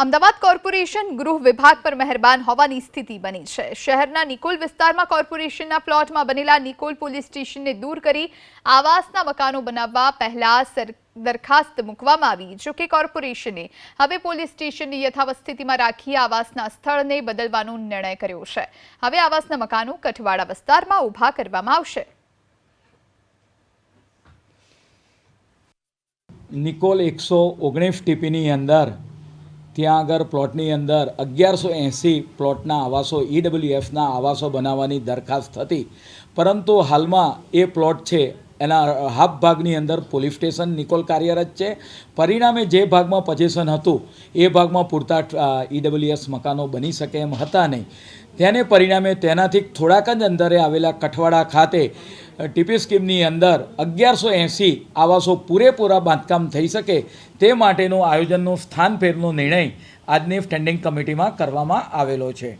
Ahmedabad corporation ગૃહ વિભાગ પર મહેરબાન હોવાની સ્થિતિ બની છે. શહેરના નિકોલ વિસ્તારમાં કોર્પોરેશનના પ્લોટમાં બનેલા નિકોલ પોલીસ સ્ટેશનને દૂર કરી આવાસના મકાનો બનાવવા પહેલા દરખાસ્ત મૂકવામાં આવી, જો કે કોર્પોરેશને હવે પોલીસ સ્ટેશનની યથાવત સ્થિતિમાં રાખી આવાસના સ્થળને બદલવાનો નિર્ણય કર્યો છે. હવે આવાસના મકાનો કઠવાડા વિસ્તારમાં ઊભા કરવામાં આવશે. નિકોલ એકસો ઓગણીસ ટીપીની અંદર ત્યાં આગળ પ્લોટની અંદર અગિયારસો એંસી પ્લોટના આવાસો ઈડબ્લ્યુએફના આવાસો બનાવવાની દરખાસ્ત હતી. પરંતુ હાલમાં એ પ્લોટ છે એના હાફ ભાગની અંદર પોલીસ સ્ટેશન નિકોલ કાર્યરત છે. પરિણામે જે ભાગમાં પજેશન હતું, એ ભાગમાં પૂરતા ઈડબ્લ્યુએસ મકાનો બની શકે એમ હતા નહીં. તેને પરિણામે તેનાથી થોડાક જ અંદરે આવેલા કઠવાડા ખાતે ટીપી સ્કીમની અંદર અગિયારસો એંસી આવાસો પૂરેપૂરા બાંધકામ થઈ શકે તે માટેનું આયોજનનો સ્થાન ફેરનો નિર્ણય આજની સ્ટેન્ડિંગ કમિટીમાં કરવામાં આવેલો છે.